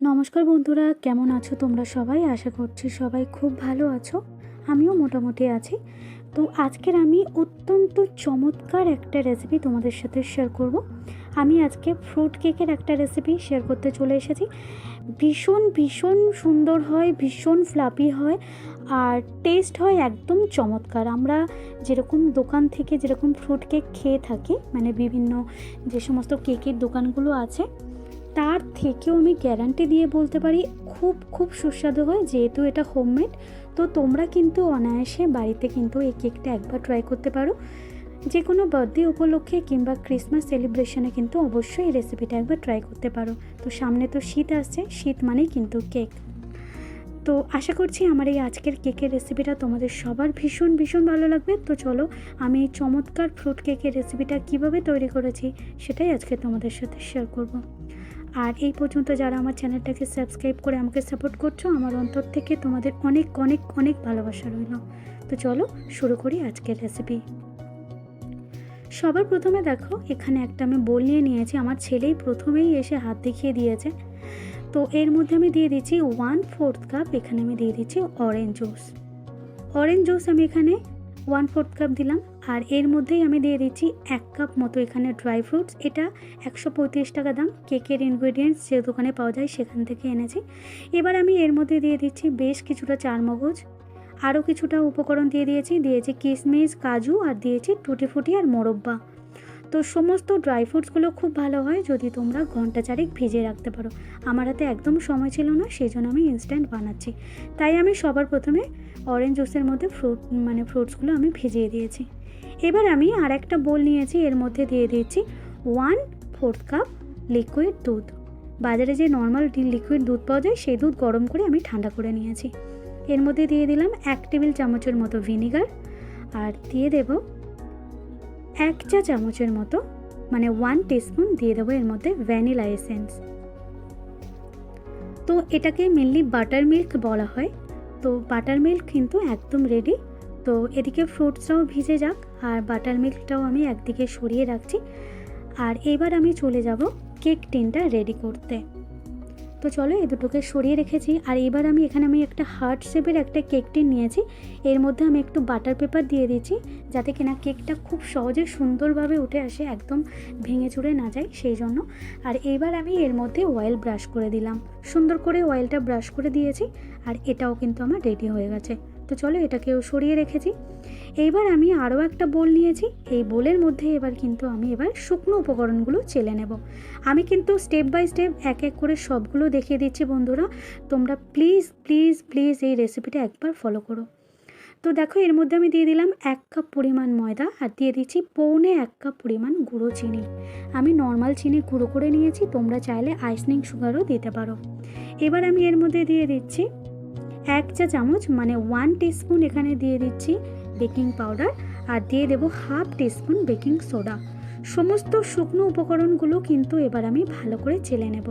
নমস্কার বন্ধুরা, কেমন আছো তোমরা সবাই? আশা করছি সবাই খুব ভালো আছো। আমিও মোটামুটি আছি। তো আজকের আমি অত্যন্ত চমৎকার একটা রেসিপি তোমাদের সাথে শেয়ার করব। আমি আজকে ফ্রুট কেকের একটা রেসিপি শেয়ার করতে চলে এসেছি। ভীষণ ভীষণ সুন্দর হয়, ভীষণ ফ্লাপি হয় আর টেস্ট হয় একদম চমৎকার। আমরা যেরকম দোকান থেকে যেরকম ফ্রুট কেক খেয়ে থাকি মানে বিভিন্ন যে সমস্ত কেকের দোকানগুলো আছে তার থেকেও আমি গ্যারান্টি দিয়ে বলতে পারি, খুব খুব সুস্বাদু হয়। যেহেতু এটা হোমমেড তো তোমরা কিন্তু অনায়াসে বাড়িতে কিন্তু এই কেকটা একবার ট্রাই করতে পারো। যে কোনো বার্থডে উপলক্ষে কিংবা ক্রিসমাস সেলিব্রেশনে কিন্তু অবশ্যই এই রেসিপিটা একবার ট্রাই করতে পারো। তো সামনে তো শীত আসছে, শীত মানেই কিন্তু কেক তো আশা করছি আমার এই আজকের কেকের রেসিপিটা তোমাদের সবার ভীষণ ভীষণ ভালো লাগবে। তো চলো, আমি এই চমৎকার ফ্রুট কেকের রেসিপিটা কীভাবে তৈরি করেছি, সেটাই আজকে তোমাদের সাথে শেয়ার করব। আর এই পর্যন্ত যারা আমার চ্যানেলটাকে সাবস্ক্রাইব করে আমাকে সাপোর্ট করছ, আমার অন্তর থেকে তোমাদের অনেক অনেক অনেক ভালোবাসা রইল। তো চলো শুরু করি আজকের রেসিপি সবার প্রথমে দেখো, এখানে একটা আমি বোল নিয়ে নিয়েছি। আমার ছেলেই প্রথমেই এসে হাত দেখিয়ে দিয়েছে। তো এর মধ্যে আমি দিয়ে দিচ্ছি ওয়ান ফোর্থ কাপ এখানে আমি দিয়ে দিচ্ছি অরেঞ্জ জুস অরেঞ্জ জুস আমি এখানে ওয়ান ফোর্থ কাপ দিলাম। আর এর মধ্যেই আমি দিয়ে দিচ্ছি এক কাপ মতো এখানে ড্রাই ফ্রুটস এটা একশো পঁয়ত্রিশ টাকা দাম। কেকের ইনগ্রেডিয়েন্টস যে দোকানে পাওয়া যায় সেখান থেকে এনেছি। এবার আমি এর মধ্যে দিয়ে দিচ্ছি বেশ কিছুটা চারমগজ। আরও কিছুটা উপকরণ দিয়ে দিয়েছি। দিয়েছি কিশমিশ কাজু আর দিয়েছি টুটি ফুটি আর মোরব্বা। তো সমস্ত ড্রাই ফ্রুটসগুলো খুব ভালো হয় যদি তোমরা ঘণ্টা চারেক ভিজিয়ে রাখতে পারো। আমার হাতে একদম সময় ছিল না সেই জন্য আমি ইনস্ট্যান্ট বানাচ্ছি। তাই আমি সবার প্রথমে অরেঞ্জ জুসের মধ্যে ফ্রুট মানে ফ্রুটসগুলো আমি ভিজিয়ে দিয়েছি। এবার আমি আর একটা বোল নিয়েছি, এর মধ্যে দিয়ে দিয়েছি ওয়ান ফোর্থ কাপ লিকুইড দুধ। বাজারে যে নর্মাল লিকুইড দুধ পাওয়া যায়, সেই দুধ গরম করে আমি ঠান্ডা করে নিয়েছি। এর মধ্যে দিয়ে দিলাম এক টেবিল চামচের মতো ভিনিগার আর দিয়ে দেব এক চা চামচের মতো মানে ওয়ান টিস্পুন দিয়ে দেবো এর মধ্যে ভ্যানিলা এসেন্স তো এটাকে মেনলি বাটার মিল্ক বলা হয়। তো বাটার মিল্ক কিন্তু একদম রেডি তো এদিকে ফ্রুটসটাও ভিজে যাক আর বাটার মিল্কটাও আমি একদিকে সরিয়ে রাখছি। আর এবার আমি চলে যাব কেক টিনটা রেডি করতে। তো চলো এই দুটোকে সরিয়ে রেখেছি। আর এবার আমি এখানে আমি একটা হার্ট শেপের একটা কেক টিন নিয়েছি। এর মধ্যে আমি একটু বাটার পেপার দিয়ে দিচ্ছি যাতে কিনা কেকটা খুব সহজে সুন্দরভাবে উঠে আসে, একদম ভেঙে চুরে না যায় সেই জন্য। আর এবার আমি এর মধ্যে অয়েল ব্রাশ করে দিলাম। সুন্দর করে অয়েলটা ব্রাশ করে দিয়েছি আর এটাও কিন্তু আমার রেডি হয়ে গেছে। তো চলো এটাকেও সরিয়ে রেখেছি। এইবার আমি আরও একটা বোল নিয়েছি। এই বোলের মধ্যে এবার কিন্তু আমি এবার শুকনো উপকরণগুলো চেলে নেব। আমি কিন্তু স্টেপ বাই স্টেপ এক এক করে সবগুলো দেখিয়ে দিচ্ছি বন্ধুরা। তোমরা প্লিজ প্লিজ প্লিজ এই রেসিপিটা একবার ফলো করো। তো দেখো এর মধ্যে আমি দিয়ে দিলাম এক কাপ পরিমাণ ময়দা আর দিয়ে দিচ্ছি পৌনে এক কাপ পরিমাণ গুঁড়ো চিনি। আমি নর্মাল চিনি গুঁড়ো করে নিয়েছি, তোমরা চাইলে আইসনিং সুগারও দিতে পারো। এবার আমি এর মধ্যে দিয়ে দিচ্ছি এক চা চামচ মানে ওয়ান টিস্পুন এখানে দিয়ে দিচ্ছি বেকিং পাউডার আর দিয়ে দেবো হাফ টিস্পুন বেকিং সোডা সমস্ত শুকনো উপকরণগুলো কিন্তু এবার আমি ভালো করে চেলে নেব।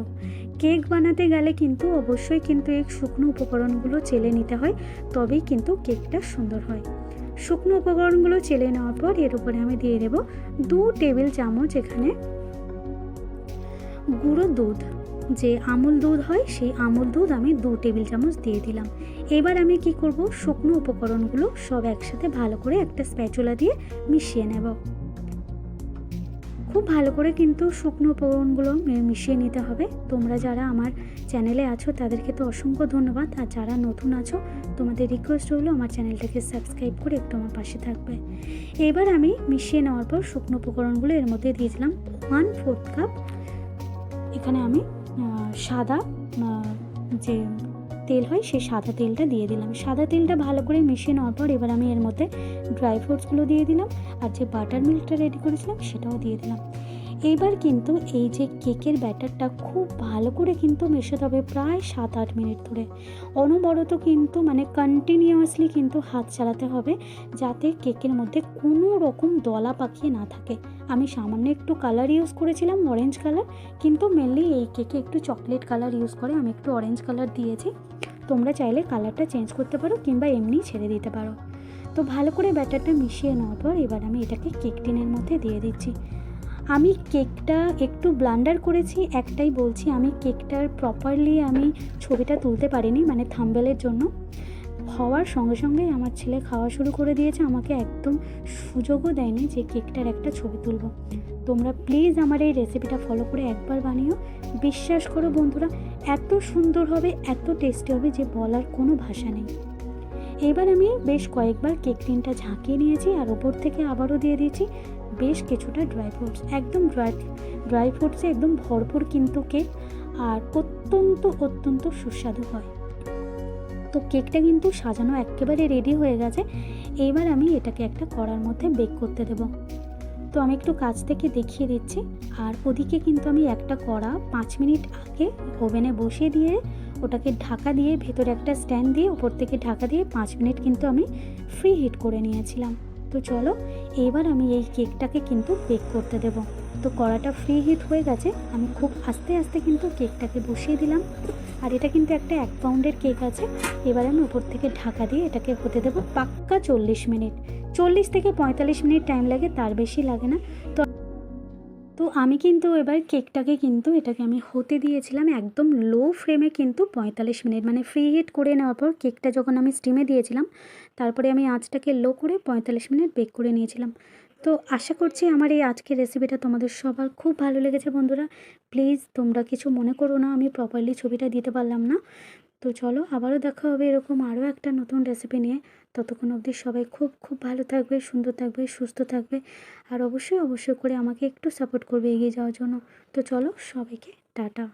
কেক বানাতে গেলে কিন্তু অবশ্যই কিন্তু এই শুকনো উপকরণগুলো চেলে নিতে হয়, তবেই কিন্তু কেকটা সুন্দর হয়। শুকনো উপকরণগুলো চেলে নেওয়ার পর এর উপরে আমি দিয়ে দেব দু টেবিল চামচ এখানে গুঁড়ো দুধ। যে আমুল দুধ হয়, সেই আমুল দুধ আমি দু টেবিল চামচ দিয়ে দিলাম। এবার আমি কি করব? শুকনো উপকরণগুলো সব একসাথে ভালো করে একটা স্প্যাচুলা দিয়ে মিশিয়ে নেব। খুব ভালো করে কিন্তু শুকনো উপকরণগুলো মিশিয়ে নিতে হবে। তোমরা যারা আমার চ্যানেলে আছো, তাদেরকে তো অসংখ্য ধন্যবাদ। আর যারা নতুন আছো, তোমাদের রিকোয়েস্ট হলো আমার চ্যানেলটাকে সাবস্ক্রাইব করে একটু আমার পাশে থাকবে। এবার আমি মিশিয়ে নেওয়ার পর শুকনো উপকরণগুলো এর মধ্যে দিয়েছিলাম ওয়ান ফোর্থ কাপ। এখানে আমি সাদা যে তেল হয় সেই সাদা তেলটা দিয়ে দিলাম। সাদা তেলটা ভালো করে মিশিয়ে নেওয়ার পর এবার আমি এর মধ্যে ড্রাই ফ্রুটসগুলো দিয়ে দিলাম। আর যে বাটার মিল্কটা রেডি করেছিলাম সেটাও দিয়ে দিলাম। এইবার কিন্তু এই যে কেকের ব্যাটারটা খুব ভালো করে কিন্তু মেশাতে হবে প্রায় সাত আট মিনিট ধরে। অনবরত কিন্তু মানে কন্টিনিউয়াসলি কিন্তু হাত চালাতে হবে যাতে কেকের মধ্যে কোনো রকম দলা পাকিয়ে না থাকে। আমি সামান্য একটু কালার ইউজ করেছিলাম অরেঞ্জ কালার কিন্তু মেনলি এই কেকে একটু চকলেট কালার ইউজ করে আমি একটু অরেঞ্জ কালার দিয়েছি। তোমরা চাইলে কালারটা চেঞ্জ করতে পারো কিংবা এমনি ছেড়ে দিতে পারো। তো ভালো করে ব্যাটারটা মিশিয়ে নেওয়ার পর এবার আমি এটাকে কেক টিনের মধ্যে দিয়ে দিচ্ছি। আমি কেকটা একটু ব্লান্ডার করেছি, একটাই বলছি, আমি কেকটার প্রপারলি আমি ছবিটা তুলতে পারিনি মানে থাম্বেলের জন্য। হওয়ার সঙ্গে সঙ্গেই আমার ছেলে খাওয়া শুরু করে দিয়েছে, আমাকে একদম সুযোগও দেয়নি যে কেকটার একটা ছবি তুলবো। তোমরা প্লিজ আমার এই রেসিপিটা ফলো করে একবার বানিও। বিশ্বাস করো বন্ধুরা, এত সুন্দর হবে, এত টেস্টি হবে যে বলার কোনো ভাষা নেই। এবার আমি বেশ কয়েকবার কেক টিনটা ঝাঁকিয়ে নিয়েছি আর ওপর থেকে আবারও দিয়ে দিয়েছি। বেশ কিছুটা ড্রাই ফ্রুটস একদম ড্রাই ড্রাই ফ্রুটসে একদম ভরপুর কিন্তু কেক আর অত্যন্ত অত্যন্ত সুস্বাদু হয়। তো কেকটা কিন্তু সাজানো একেবারে রেডি হয়ে গেছে। এইবার আমি এটাকে একটা কড়ার মধ্যে বেক করতে দেব। তো আমি একটু কাছ থেকে দেখিয়ে দিচ্ছি। আর ওদিকে কিন্তু আমি একটা কড়া পাঁচ মিনিট আগে ওভেনে বসিয়ে দিয়ে ওটাকে ঢাকা দিয়ে ভেতরে একটা স্ট্যান্ড দিয়ে ওপর থেকে ঢাকা দিয়ে পাঁচ মিনিট কিন্তু আমি ফ্রি হিট করে নিয়েছিলাম। তো চলো এইবার আমি এই কেকটাকে কিন্তু বেক করতে দেব। তো কড়াটা ফ্রি হিট হয়ে গেছে, আমি খুব আস্তে আস্তে কিন্তু কেকটাকে বসিয়ে দিলাম। আর এটা কিন্তু একটা এক পাউন্ডের কেক আছে, এবার আমি উপর থেকে ঢাকা দিয়ে এটাকে হতে দেবো পাক্কা চল্লিশ মিনিট। চল্লিশ থেকে পঁয়তাল্লিশ মিনিট টাইম লাগে, তার বেশি লাগে না। তো তো আমি কিন্তু এবার কেকটাকে কিন্তু এটাকে আমি হতে দিয়েছিলাম একদম লো ফ্লেমে কিন্তু পঁয়তাল্লিশ মিনিট মানে ফ্রি হিট করে নেওয়ার পর কেকটা যখন আমি স্টিমে দিয়েছিলাম, তারপরে আমি আঁচটাকে লো করে পঁয়তাল্লিশ মিনিট বেক করে নিয়েছিলাম। তো আশা করছি আমার এই আজকের রেসিপিটা তোমাদের সবার খুব ভালো লেগেছে বন্ধুরা। প্লিজ তোমরা কিছু মনে করো না, আমি প্রপারলি ছবিটা দিতে পারলাম না। তো চলো আবারও দেখা হবে এরকম আরও একটা নতুন রেসিপি নিয়ে। ততক্ষণ অবধি সবাই খুব খুব ভালো থাকবে, সুন্দর থাকবে, সুস্থ থাকবে আর অবশ্যই অবশ্যই করে আমাকে একটু সাপোর্ট করবে এগিয়ে যাওয়ার জন্য। তো চলো সবাইকে টাটা।